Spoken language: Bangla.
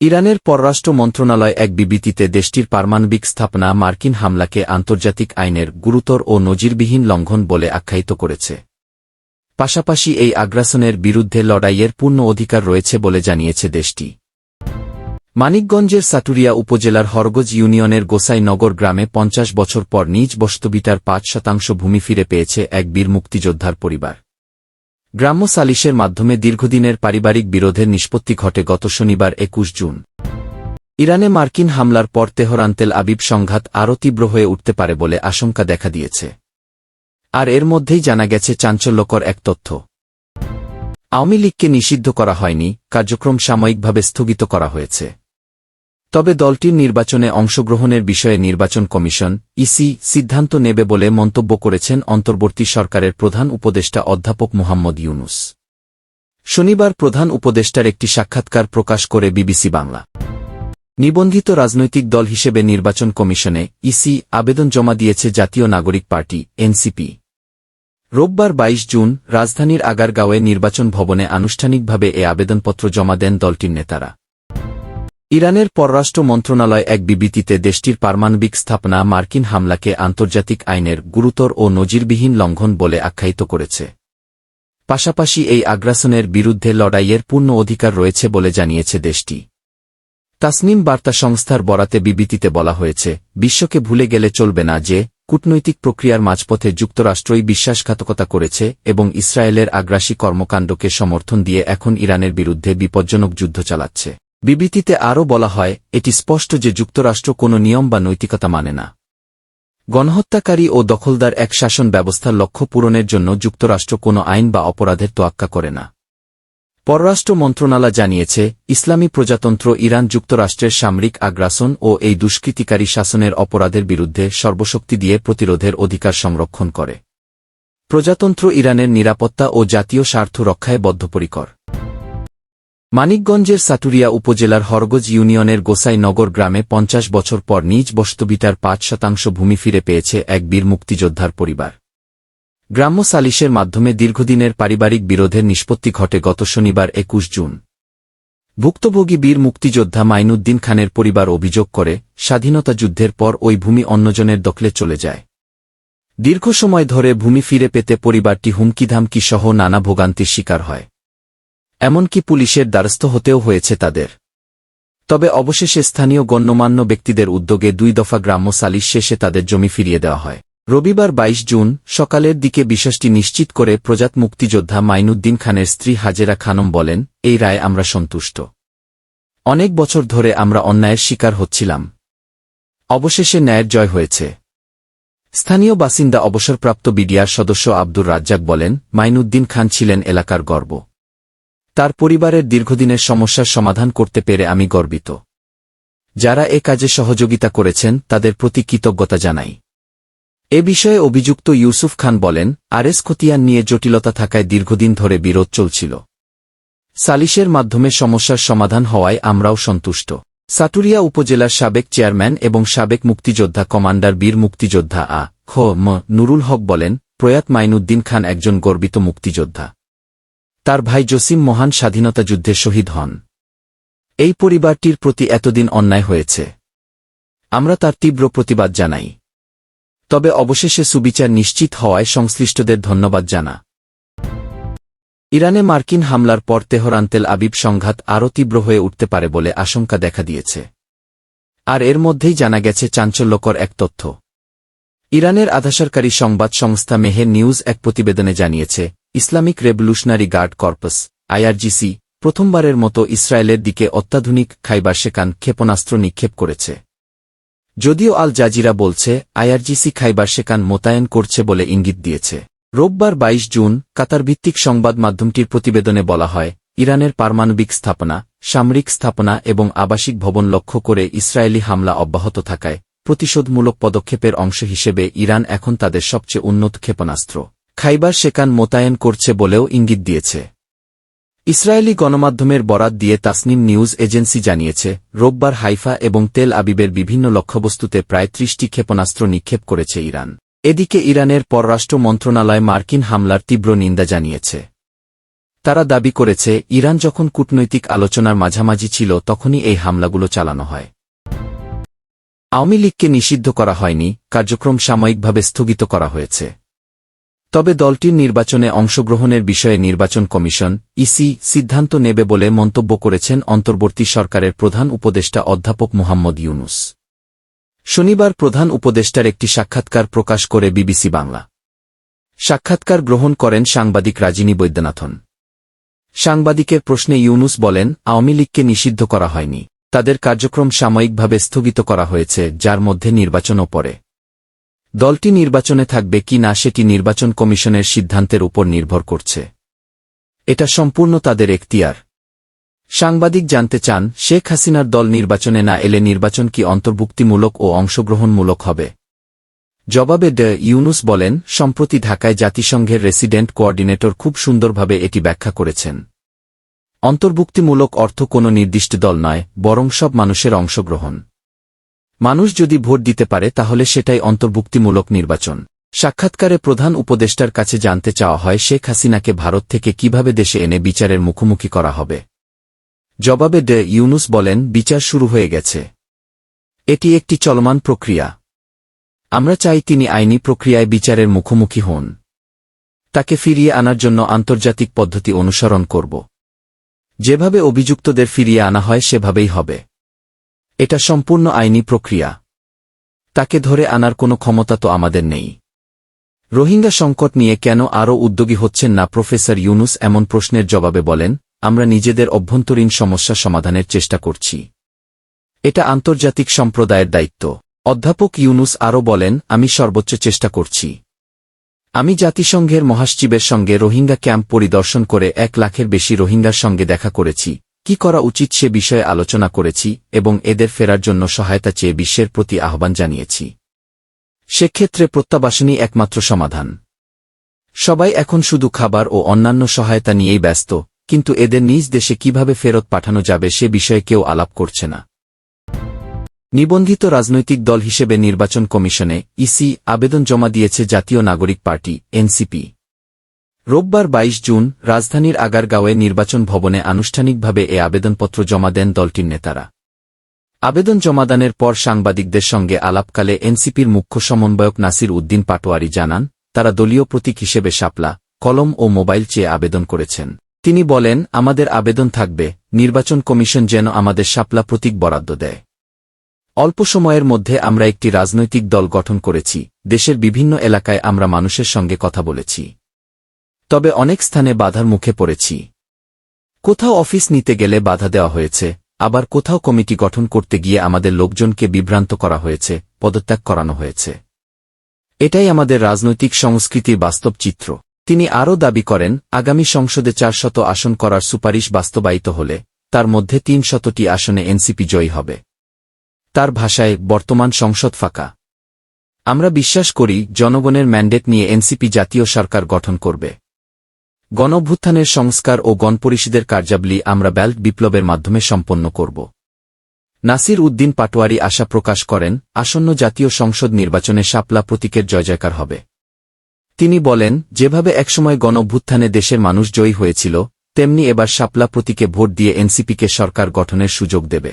ইরানের পররাষ্ট্র মন্ত্রণালয় এক বিবৃতিতে দেশটির পারমাণবিক স্থাপনা মার্কিন হামলাকে আন্তর্জাতিক আইনের গুরুতর ও নজিরবিহীন লঙ্ঘন বলে আখ্যায়িত করেছে। পাশাপাশি এই আগ্রাসনের বিরুদ্ধে লড়াইয়ের পূর্ণ অধিকার রয়েছে বলে জানিয়েছে দেশটি। মানিকগঞ্জের সাটুরিয়া উপজেলার হরগজ ইউনিয়নের গোসাই নগর গ্রামে পঞ্চাশ বছর পর নিজ বস্তবিতার পাঁচ শতাংশ ভূমি ফিরে পেয়েছে এক বীর মুক্তিযোদ্ধার পরিবার। গ্রাম্য সালিশের মাধ্যমে দীর্ঘদিনের পারিবারিক বিরোধের নিষ্পত্তি ঘটে গত শনিবার একুশ জুন। ইরানে মার্কিন হামলার পর তেহরান্তেল আবিব সংঘাত আরও তীব্র হয়ে উঠতে পারে বলে আশঙ্কা দেখা দিয়েছে। আর এর মধ্যেই জানা গেছে চাঞ্চল্যকর এক তথ্য। আওয়ামী লীগকে নিষিদ্ধ করা হয়নি, কার্যক্রম সাময়িকভাবে স্থগিত করা হয়েছে। তবে দলটির নির্বাচনে অংশগ্রহণের বিষয়ে নির্বাচন কমিশন, ইসি, সিদ্ধান্ত নেবে বলে মন্তব্য করেছেন অন্তর্বর্তী সরকারের প্রধান উপদেষ্টা অধ্যাপক মোহাম্মদ ইউনুস। শনিবার প্রধান উপদেষ্টার একটি সাক্ষাৎকার প্রকাশ করে বিবিসি বাংলা। নিবন্ধিত রাজনৈতিক দল হিসেবে নির্বাচন কমিশনে ইসি আবেদন জমা দিয়েছে জাতীয় নাগরিক পার্টি, এনসিপি। রোববার ২২ জুন রাজধানীর আগারগাঁওয়ে নির্বাচন ভবনে আনুষ্ঠানিকভাবে এ আবেদনপত্র জমা দেন দলটির নেতারা। ইরানের পররাষ্ট্র মন্ত্রণালয় এক বিবৃতিতে দেশটির পারমাণবিক স্থাপনা মার্কিন হামলাকে আন্তর্জাতিক আইনের গুরুতর ও নজিরবিহীন লঙ্ঘন বলে আখ্যায়িত করেছে। পাশাপাশি এই আগ্রাসনের বিরুদ্ধে লড়াইয়ের পূর্ণ অধিকার রয়েছে বলে জানিয়েছে দেশটি। তাসনিম বার্তা সংস্থার বরাতে বিবৃতিতে বলা হয়েছে, বিশ্বকে ভুলে গেলে চলবে না যে, কূটনৈতিক প্রক্রিয়ার মাঝপথে যুক্তরাষ্ট্রই বিশ্বাসঘাতকতা করেছে এবং ইসরায়েলের আগ্রাসী কর্মকাণ্ডকে সমর্থন দিয়ে এখন ইরানের বিরুদ্ধে বিপজ্জনক যুদ্ধ চালাচ্ছে। বিবৃতিতে আরও বলা হয়, এটি স্পষ্ট যে যুক্তরাষ্ট্র কোনো নিয়ম বা নৈতিকতা মানে না। গণহত্যাকারী ও দখলদার এক শাসন ব্যবস্থার লক্ষ্য পূরণের জন্য যুক্তরাষ্ট্র কোনো আইন বা অপরাধের তোয়াক্কা করে না। পররাষ্ট্র মন্ত্রণালয় জানিয়েছে, ইসলামী প্রজাতন্ত্র ইরান যুক্তরাষ্ট্রের সামরিক আগ্রাসন ও এই দুষ্কৃতিকারী শাসনের অপরাধের বিরুদ্ধে সর্বশক্তি দিয়ে প্রতিরোধের অধিকার সংরক্ষণ করে। প্রজাতন্ত্র ইরানের নিরাপত্তা ও জাতীয় স্বার্থ রক্ষায় বদ্ধপরিকর। মানিকগঞ্জের সাটুরিয়া উপজেলার হরগজ ইউনিয়নের গোসাই নগর গ্রামে পঞ্চাশ বছর পর নিজ বস্তবিতার পাঁচ শতাংশ ভূমি ফিরে পেয়েছে এক বীর মুক্তিযোদ্ধার পরিবার। গ্রাম্য সালিশের মাধ্যমে দীর্ঘদিনের পারিবারিক বিরোধের নিষ্পত্তি ঘটে গত শনিবার একুশ জুন। ভুক্তভোগী বীর মুক্তিযোদ্ধা মাইনুদ্দিন খানের পরিবার অভিযোগ করে, স্বাধীনতা যুদ্ধের পর ওই ভূমি অন্যজনের দখলে চলে যায়। দীর্ঘ সময় ধরে ভূমি ফিরে পেতে পরিবারটি হুমকিধামকি সহ নানা ভোগান্তির শিকার হয়। এমনকি পুলিশের দ্বারস্থ হতেও হয়েছে তাদের। তবে অবশেষে স্থানীয় গণ্যমান্য ব্যক্তিদের উদ্যোগে দুই দফা গ্রাম্য সালিশ শেষে তাদের জমি ফিরিয়ে দেওয়া হয়। রবিবার ২২ জুন সকালের দিকে বিষয়টি নিশ্চিত করে প্রজাত মুক্তিযোদ্ধা মাইনুদ্দিন খানের স্ত্রী হাজেরা খানম বলেন, এই রায় আমরা সন্তুষ্ট। অনেক বছর ধরে আমরা অন্যায়ের শিকার হচ্ছিলাম। অবশেষে ন্যায়ের জয় হয়েছে। স্থানীয় বাসিন্দা অবসরপ্রাপ্ত বিডিআর সদস্য আব্দুর রাজ্জাক বলেন, মাইনুদ্দিন খান ছিলেন এলাকার গর্ব। তার পরিবারের দীর্ঘদিনের সমস্যার সমাধান করতে পেরে আমি গর্বিত। যারা এ কাজে সহযোগিতা করেছেন, তাদের প্রতি কৃতজ্ঞতা জানাই। এ বিষয়ে অভিযুক্ত ইউসুফ খান বলেন আরএস খতিয়ান নিয়ে জটিলতা থাকায় দীর্ঘদিন ধরে বিরোধ চলছিল। সালিশের মাধ্যমে সমস্যার সমাধান হওয়ায় আমরাও সন্তুষ্ট। সাটুরিয়া উপজেলার সাবেক চেয়ারম্যান এবং সাবেক মুক্তিযোদ্ধা কমান্ডার বীর মুক্তিযোদ্ধা আ, খ, ম, নুরুল হক বলেন, প্রয়াত মাইনুদ্দিন খান একজন গর্বিত মুক্তিযোদ্ধা। তার ভাই জসিম মহান স্বাধীনতা যুদ্ধে শহীদ হন। এই পরিবারটির প্রতি এতদিন অন্যায় হয়েছে। আমরা তার তীব্র প্রতিবাদ জানাই। তবে অবশেষে সুবিচার নিশ্চিত হওয়ায় সংশ্লিষ্টদের ধন্যবাদ জানা। ইরানে মার্কিন হামলার পর তেহরান্তেল আবিব সংঘাত আরও তীব্র হয়ে উঠতে পারে বলে আশঙ্কা দেখা দিয়েছে। আর এর মধ্যেই জানা গেছে চাঞ্চল্যকর এক তথ্য। ইরানের আধাসরকারী সংবাদ সংস্থা মেহের নিউজ এক প্রতিবেদনে জানিয়েছে Islamic revolutionary guard corps, IRGC, প্রথমবারের মতো ইসরায়েলের দিকে অত্যাধুনিক খাইবার শেকান ক্ষেপণাস্ত্র নিক্ষেপ করেছে। যদিও আল জাজিরা বলছে, আইআরজিসি খাইবার শেকান মোতায়েন করছে বলে ইঙ্গিত দিয়েছে। রোববার ২২ জুন, কাতারভিত্তিক সংবাদ মাধ্যমটির প্রতিবেদনে বলা হয়, ইরানের পারমাণবিক স্থাপনা, সামরিক স্থাপনা এবং আবাসিক ভবন লক্ষ্য করে ইসরায়েলি হামলা অব্যাহত থাকায় প্রতিশোধমূলক পদক্ষেপের অংশ হিসেবে ইরান এখন তাদের সবচেয়ে উন্নত ক্ষেপণাস্ত্র। খাইবার শেকান মোতায়েন করছে বলেও ইঙ্গিত দিয়েছে। ইসরায়েলি গণমাধ্যমের বরাত দিয়ে তাসনিম নিউজ এজেন্সি জানিয়েছে, রোববার হাইফা এবং তেল আবিবের বিভিন্ন লক্ষ্যবস্তুতে প্রায় ত্রিশটি ক্ষেপণাস্ত্র নিক্ষেপ করেছে ইরান। এদিকে ইরানের পররাষ্ট্র মন্ত্রণালয় মার্কিন হামলার তীব্র নিন্দা জানিয়েছে। তারা দাবি করেছে, ইরান যখন কূটনৈতিক আলোচনার মাঝামাঝি ছিল তখনই এই হামলাগুলো চালানো হয়। আওয়ামী লীগকে নিষিদ্ধ করা হয়নি, কার্যক্রম সাময়িকভাবে স্থগিত করা হয়েছে। তবে দলটির নির্বাচনে অংশগ্রহণের বিষয়ে নির্বাচন কমিশন, ইসি, সিদ্ধান্ত নেবে বলে মন্তব্য করেছেন অন্তর্বর্তী সরকারের প্রধান উপদেষ্টা অধ্যাপক মোহাম্মদ ইউনুস। শনিবার প্রধান উপদেষ্টার একটি সাক্ষাৎকার প্রকাশ করে বিবিসি বাংলা। সাক্ষাৎকার গ্রহণ করেন সাংবাদিক রাজিনী বৈদ্যনাথন। সাংবাদিকের প্রশ্নে ইউনুস বলেন, আওয়ামী লীগকে নিষিদ্ধ করা হয়নি। তাদের কার্যক্রম সাময়িকভাবে স্থগিত করা হয়েছে, যার মধ্যে নির্বাচনও পড়ে। দলটি নির্বাচনে থাকবে কি না সেটি নির্বাচন কমিশনের সিদ্ধান্তের উপর নির্ভর করছে। এটা সম্পূর্ণ তাদের এখতিয়ার। সাংবাদিক জানতে চান, শেখ হাসিনার দল নির্বাচনে না এলে নির্বাচন কি অন্তর্ভুক্তিমূলক ও অংশগ্রহণমূলক হবে? জবাবে ড ইউনুস বলেন, সম্প্রতি ঢাকায় জাতিসংঘের রেসিডেন্ট কোঅর্ডিনেটর খুব সুন্দরভাবে এটি ব্যাখ্যা করেছেন। অন্তর্ভুক্তিমূলক অর্থ কোনো নির্দিষ্ট দল নয়, বরং সব মানুষের অংশগ্রহণ। মানুষ যদি ভোট দিতে পারে, তাহলে সেটাই অন্তর্ভুক্তিমূলক নির্বাচন। সাক্ষাৎকারে প্রধান উপদেষ্টার কাছে জানতে চাওয়া হয়, শেখ হাসিনাকে ভারত থেকে কীভাবে দেশে এনে বিচারের মুখোমুখি করা হবে। জবাবে ডে ইউনুস বলেন, বিচার শুরু হয়ে গেছে। এটি একটি চলমান প্রক্রিয়া। আমরা চাই তিনি আইনি প্রক্রিয়ায় বিচারের মুখোমুখি হন। তাকে ফিরিয়ে আনার জন্য আন্তর্জাতিক পদ্ধতি অনুসরণ করব। যেভাবে অভিযুক্তদের ফিরিয়ে আনা হয়, সেভাবেই হবে। এটা সম্পূর্ণ আইনি প্রক্রিয়া। তাকে ধরে আনার কোনো ক্ষমতা তো আমাদের নেই। রোহিঙ্গা সংকট নিয়ে কেন আরও উদ্যোগী হচ্ছেন না প্রফেসর ইউনুস এমন প্রশ্নের জবাবে বলেন, আমরা নিজেদের অভ্যন্তরীণ সমস্যা সমাধানের চেষ্টা করছি। এটা আন্তর্জাতিক সম্প্রদায়ের দায়িত্ব। অধ্যাপক ইউনুস আরও বলেন, আমি সর্বোচ্চ চেষ্টা করছি। আমি জাতিসংঘের মহাসচিবের সঙ্গে রোহিঙ্গা ক্যাম্প পরিদর্শন করে এক লাখের বেশি রোহিঙ্গার সঙ্গে দেখা করেছি। কি করা উচিত সে বিষয়ে আলোচনা করেছি এবং এদের ফেরার জন্য সহায়তা চেয়ে বিশ্বের প্রতি আহ্বান জানিয়েছি। সেক্ষেত্রে প্রত্যাবাসনই একমাত্র সমাধান। সবাই এখন শুধু খাবার ও অন্যান্য সহায়তা নিয়েই ব্যস্ত, কিন্তু এদের নিজ দেশে কীভাবে ফেরত পাঠানো যাবে সে বিষয়ে কেউ আলাপ করছে না। নিবন্ধিত রাজনৈতিক দল হিসেবে নির্বাচন কমিশনে ইসি আবেদন জমা দিয়েছে জাতীয় নাগরিক পার্টি, এনসিপি। রোববার ২২ জুন রাজধানীর আগারগাঁওয়ে নির্বাচন ভবনে আনুষ্ঠানিকভাবে এ আবেদনপত্র জমা দেন দলটির নেতারা। আবেদন জমাদানের পর সাংবাদিকদের সঙ্গে আলাপকালে এনসিপির মুখ্য সমন্বয়ক নাসির উদ্দিন পাটোয়ারি জানান, তারা দলীয় প্রতীক হিসেবে শাপলা, কলম ও মোবাইল চেয়ে আবেদন করেছেন। তিনি বলেন, আমাদের আবেদন থাকবে, নির্বাচন কমিশন যেন আমাদের শাপলা প্রতীক বরাদ্দ দেয়। অল্প সময়ের মধ্যে আমরা একটি রাজনৈতিক দল গঠন করেছি, দেশের বিভিন্ন এলাকায় আমরা মানুষের সঙ্গে কথা বলেছি। তবে অনেক স্থানে বাধার মুখে পড়েছি। কোথাও অফিস নিতে গেলে বাধা দেওয়া হয়েছে, আবার কোথাও কমিটি গঠন করতে গিয়ে আমাদের লোকজনকে বিভ্রান্ত করা হয়েছে, পদত্যাগ করানো হয়েছে। এটাই আমাদের রাজনৈতিক সংস্কৃতির বাস্তব চিত্র। তিনি আরও দাবি করেন, আগামী সংসদে চারশত আসন করার সুপারিশ বাস্তবায়িত হলে, তার মধ্যে তিন শতটি আসনে এনসিপি জয়ী হবে। তার ভাষায়, বর্তমান সংসদ ফাঁকা। আমরা বিশ্বাস করি, জনগণের ম্যান্ডেট নিয়ে এনসিপি জাতীয় সরকার গঠন করবে। গণভ্যুত্থানের সংস্কার ও গণপরিষদের কার্যাবলী আমরা ব্যাল্ট বিপ্লবের মাধ্যমে সম্পন্ন করব। নাসির উদ্দিন পাটোয়ারি আশা প্রকাশ করেন, আসন্ন জাতীয় সংসদ নির্বাচনে শাপলা প্রতীকের জয়জয়কার হবে। তিনি বলেন, যেভাবে একসময় গণভ্যুত্থানে দেশের মানুষ জয়ী হয়েছিল, তেমনি এবার শাপলা প্রতীকে ভোট দিয়ে এনসিপিকে সরকার গঠনের সুযোগ দেবে।